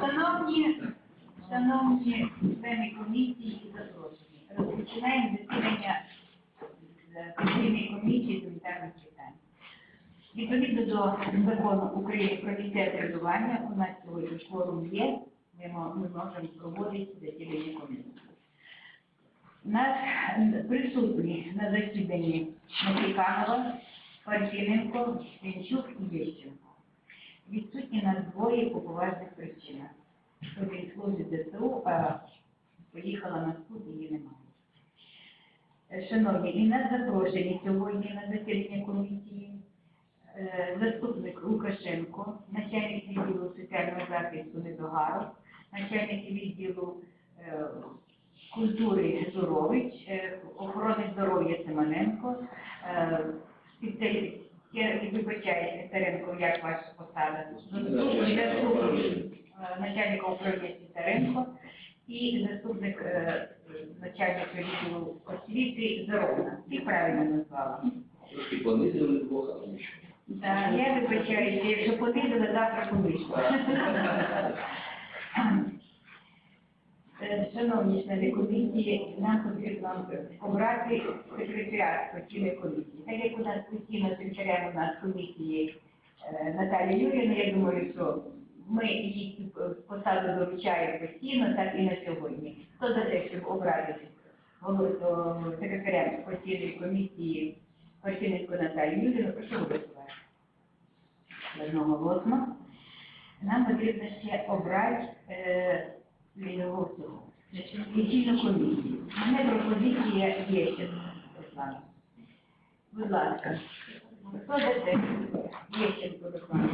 Шановні, шановні члени комісії і запрошені, розпочинаємо засідання е, комісії з гуманітарних питань. Відповідно до закону України про місцеве самоврядування, у нас сьогодні форум є, ми можемо проводити засідання комісії. Нас присутні на засіданні Матіканова, Парфіненко, Вінчук і Єщенко. Відсутні нас двоє по поважних причинах. Один служить ДСУ, а поїхала на суд, її немає. Е, Шановні, і нас запрошені сьогодні на засідання комісії е, заступник Лукашенко, начальник відділу соціального захисту Недогаров, начальник відділу е, культури Журович, охорони здоров'я Семененко, спеціаліст, я вибачаю, Пісаренко, як ваша посада? Заступник заступник, е, начальника управління Пісаренко і заступник е, начальника відділу освіти Зоровна. Всі правильно назвала. Трошки понизили двох, а нічого. Так, я вибачаюся, якщо понизили, завтра повищу. Шановні члени комісії, нам потрібно обрати секретаріат постійної комісії. Так як у нас постійно секретарем у нас комісії е, Наталія Юріївна, я думаю, що ми її посаду доручаємо постійно, так і на сьогодні. Хто за те, щоб обрати секретарем постійної комісії Парфіненко Наталію Юріївну, прошу голосувати. Одноголосно. Нам потрібно ще обрати е. Лічильну комісію. У мене пропозиція є. Будь ласка. Хто? Є ще, Руслана.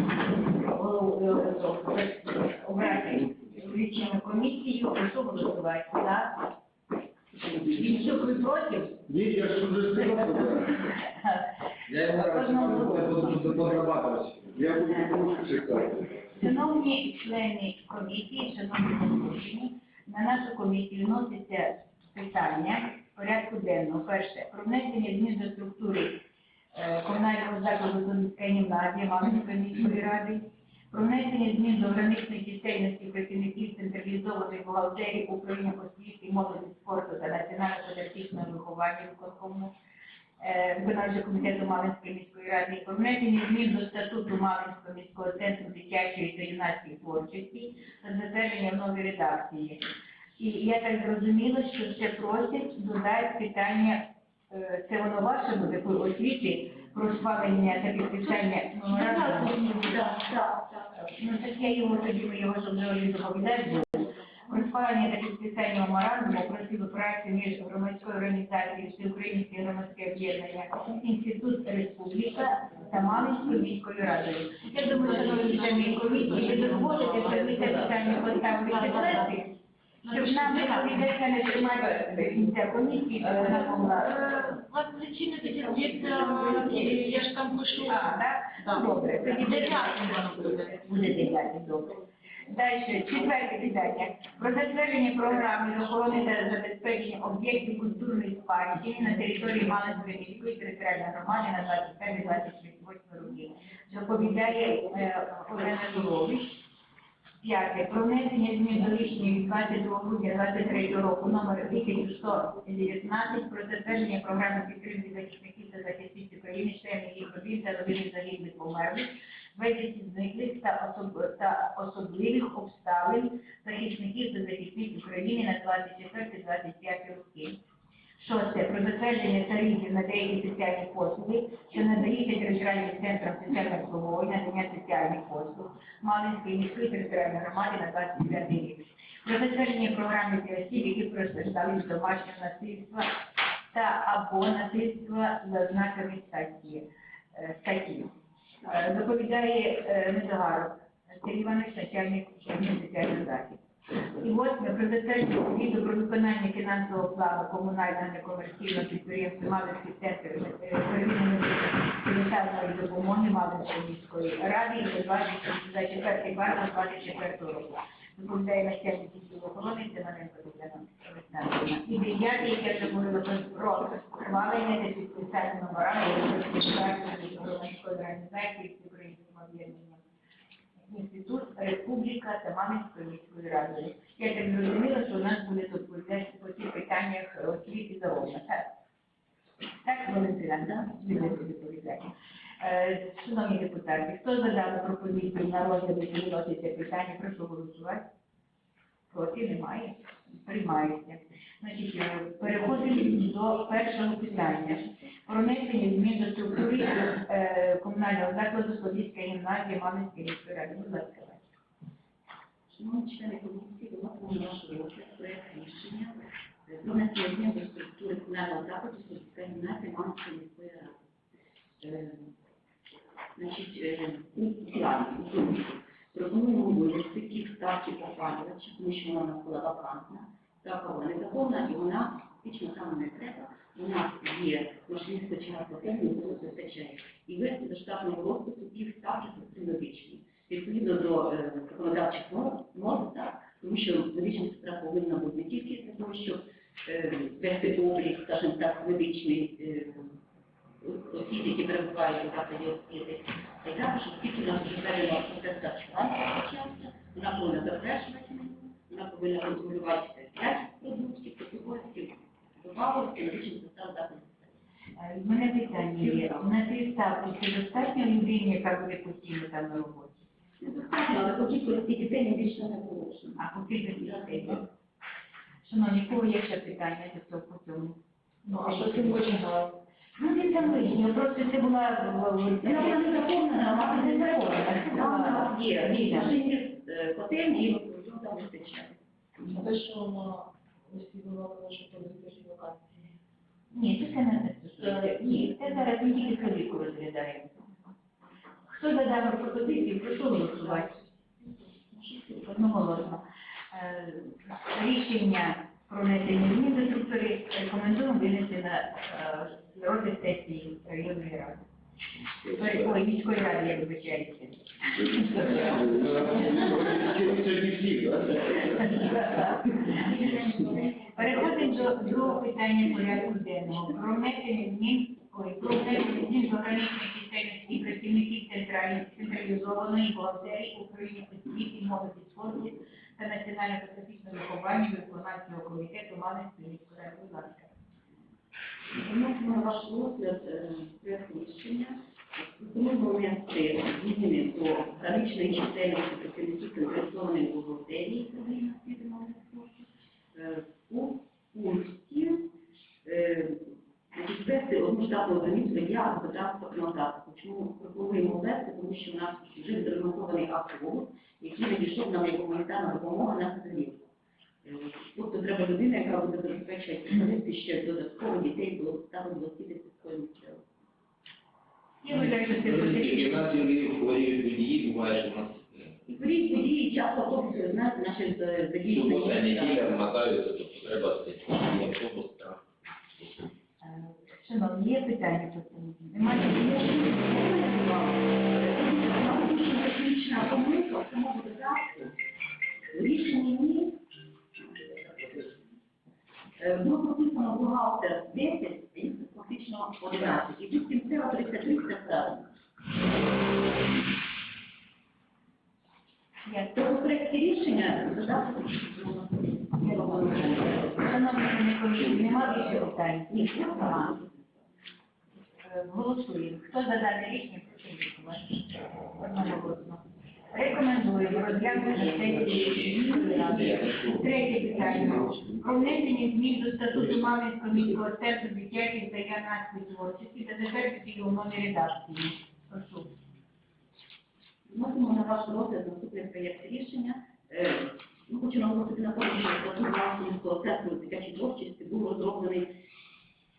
Голову е, обрати лічильну комісію. Прошу голосувати. За. Вінчук, ви проти? Ні, я ж уже сказав, Я йому Одного я буду подрабатывать. Я буду чекати. Шановні члени комісії, шановні запрошені, на нашу комісію вноситься питання порядку денного. Перше, про внесення змін до структури е, комунального закладу Донецька гімназія Маминської міської ради, про внесення змін до граничної чисельності працівників централізованої бухгалтерії управління освіти, молоді, спорту та національно-патріотичного виховання виконкому е, виконавчого комітету Малинської міської ради про внесення змін до статуту Малинського міського центру дитячої та юнацької творчості та затвердження в новій редакції. І я так зрозуміла, що ще просять додати питання, е, це воно ваше буде по освіті, про схвалення та підписання меморандуму. Ну так я його тоді ми його не доповідати буду. Та підписання меморандуму про співпрацю між громадською організацією Всеукраїнське громадське об'єднання Інститут Республіка та Малинською міською радою. Я думаю, шановні члени комісії, ви дозволите, що ми це питання поставили четверти, щоб нам відповідача не тримати кінця комісії, щоб вона могла. У вас причина підтвердиться, я ж там пишу. А, так? Добре, тоді Дев'ятим воно буде. Буде дев'ятий, добре. Далі, четверте питання. Про затвердження програми охорони та забезпечення об'єктів культурної спадщини на території Малинської міської територіальної громади на 25-28 років. Доповідає е, Олена Турович. П'яте. Про внесення змін до рішення від 22 грудня 23 року номер 1119 про затвердження програми підтримки захисників та захисниць України, членів їх родин та родини загиблих померлих, зниклих та, та особливих обставин захисників та захисниць України на 24-25 роки. Шосте. Про затвердження тарифів на деякі соціальні послуги, що надаються територіальним центрам соціального обслуговування, надання соціальних послуг Малинської міської територіальної громади на 25 рік. Про затвердження програми для осіб, які постраждали від домашнього насильства та або насильства за ознаками статті. е, статті. Доповідає е, Недогаров Сергій Іванович, начальник соціального захисту. І восьме, про затвердження звіту про виконання фінансового плану комунального некомерційного підприємства Малинський центр е, первинної санітарної допомоги Малинської міської ради за 24 квартал 24 року. Доповідає начальник відділу охорони Семененко Тетяна Олександрівна. І дев'яте, яке вже говорило про схвалення та підписання меморандуму про співпрацю з громадською організацією з українським об'єднанням інститут Республіка та Маминської міської ради. Я так зрозуміла, що у нас буде доповідати по цих питаннях е, освіти загалом, так? Так, Валентина, да? Буде доповідати. Е, Шановні депутати, хто за пропозицію на розгляд виноситься питання, прошу голосувати. Проти немає. Приймається. Значить, е, переходимо до першого питання. Про внесення змін до структури е, комунального закладу Слобідська гімназія Маминської міської ради. Будь ласка. Шановні члени комісії, виносимо на ваш розгляд рішення про внесення до структури комунального закладу Слобідська гімназія Мамської міської ради. Е, Значить, у плані, у пункті, пропонуємо вивести ті ставки опалювача, тому що вона у нас була вакантна, була незаконна, і вона фактично там не треба. У нас є можливість починати техніку, вистачає. І вести до штатного розпису ті ставки соціологічні відповідно до е, законодавчих норм, тому що медична сестра повинна бути не тільки для того, щоб е, вести облік, скажімо так, медичний осіб, які перебувають у закладі освіти, а й також оскільки у нас вже перейшла процес харчування почався, вона повинна затверджувати меню, вона повинна контролювати п'ять продуктів, категорій, добавок, і медична сестра в закладі. Е, мене питання є. На цій ставці чи достатньо людині, яка буде постійно там на роботі? Недостатньо, але по кількості дітей медично не порушено. А по кількості дітей? Шановні, кого є ще питання до цього по цьому? Ну, а що цим вичинало? Ну, не там вийшло, просто це була... Я вона не заповнена, вона не заповнена. є, і машині котельні, і ну, там вистачає. А те, що вона що подивитися ж локації. Ні, це не. Ні, це зараз ми тільки каліку розглядаємо. Хто за дану пропозицію, прошу голосувати. Одноголосно. Е, Рішення про внесення змін до структури рекомендуємо винести на е, розгляд сесії районної ради. Ой, Ой, міської ради, я вибачаюся. Переходимо до другого питання порядку денного. Про внесення змін, ой, про внесення змін до граничної чисельності працівників централізованої бухгалтерії України освіти, молоді спорту та національно-патріотичного виховання виконавчого комітету Малинської міської ради. Будь ласка. Вносимо на ваш розгляд е, проект рішення. Пропонуємо внести зміни до граничної чисельності працівників централізованої бухгалтерії управління освіти. Е, У пункті е, ввести одну штатну одиницю для державного законодавства. Чому пропонуємо ввести, тому що у нас вже відремонтований автобус, який надійшов нам як гуманітарна допомога на Катеринівку. Треба людина, яка буде забезпечувати становити ще додатково дітей до стану до освіти сільської місцевості. Я вважаю, що це У нас є хворі водії, буває, що у нас е, події, часто автобуси, знаєте, наші задії. субота, неділя мотаються, тобто треба стати автобус Шановні, є питання по цьому? Немає? Технічна помилка в самому додатку. Рішення ні. Було прописано бухгалтер 10, і фактично 11. І тут кінцево 33 це правильно. Є. Тобто проєкті рішення додатку. Шановні комісії, немає більше питань? Ні, Ага. Е, Голосуємо. Хто за дане рішення, прошу голосувати. Рекомендуємо розглянути сесії ради. Третє питання. Про внесення змін до статуту Маминського міського центру дитячої та юнацької творчості та затвердити його новій редакції. Прошу. Вносимо на ваш розгляд наступний проєкт рішення. Е, Хочу наголосити на тому, що статут Мамського центру дитячої творчості був розроблений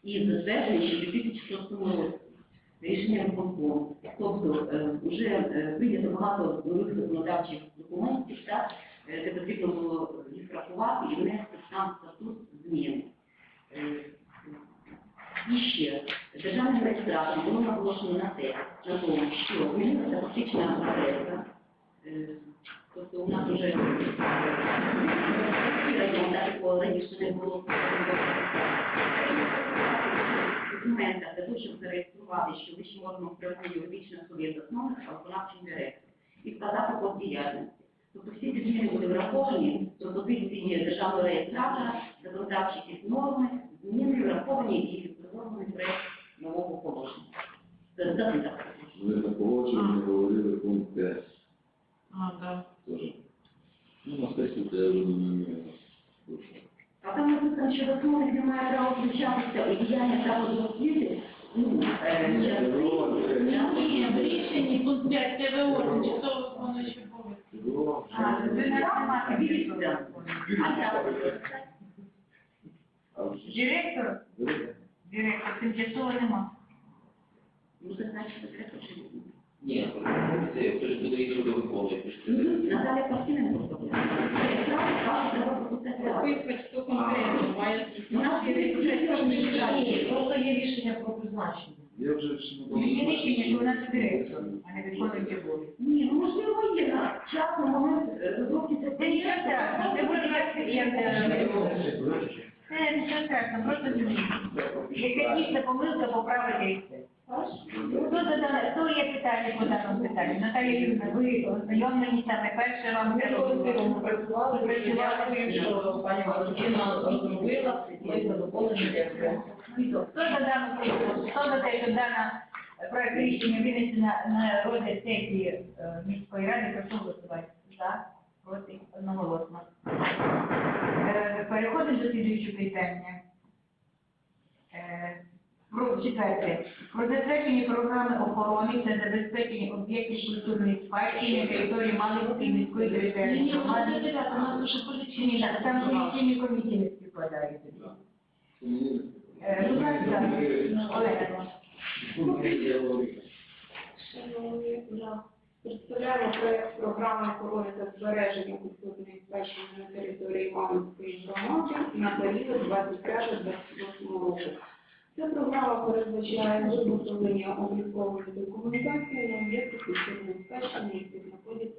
і затверджений ще в 2006 році рішенням. Тобто е, вже е, прийнято багато нових законодавчих документів, так, е, де потрібно було їх врахувати і внести сам статут зміни. Е, І ще державним реєстратором було наголошено на те, на тому, що змінилася фактична адреса. Е, Тобто у нас вже такого раніше не було документа для того, щоб зареєструвати, що вищим органом правління юридичної особи є засновник, а виконавчим директор. підпадати по діяльності. Тобто всі ці зміни були враховані, пропозиції державного реєстратора, законодавчі якісь норми, зміни враховані і розроблений проєкт нового положення. Так. Ми на погодженні говорили пункт 5. А, да. Тоже. Ну, на сесії це м, А там написано, що засновник не має права включатися у діяння закладу освіти, ну, е, часи, Ні, в рішенні пункт 5 ТВО, чи то воно ще Директор, директор, тимчасово нема. ну, це значить, що треба чи ні? Це хтось буде їх буде виконувати. Ні, Наталя Пасіненко просто. Реєстратор каже, треба пропустити. Записувати, хто конкретно має. У нас є просто є рішення про призначення. Я вже ж не Є рішення, що вона це директор, а не обов'язки. Ні, ну можливо є. Момент е, розробки це Це нічого це буде як, як е, це страшного, просто. Якщо дійсно помилка, поправити і все. Хто є питання по даному питанню? Наталія Юрійовна, ви ознайомлені саме перше вам це працювали, працювали, що пані Валентина розробила, ми задоволені дякуємо. Хто за дану пропозицію? Хто за те, що дана проект рішення винесена на розгляд сесії е, міської ради, прошу голосувати. За, проти, одноголосно. Е, Переходимо до слідуючого питання. Е, Про четверте. Про затвердження програми охорони та забезпечення об'єктів культурної спадщини на території Малинської міської Ні, територіальної ні, громади. Ні, так, там комісійні комісії не співпадають. Е, ласка, Олега. Шановні, я представляю проект програми охорони та збереження культурної спадщини на території Мамонської громади на період 25-28 року. Ця програма передбачає виготовлення облікової документації на об'єкти культурної спадщини, які знаходяться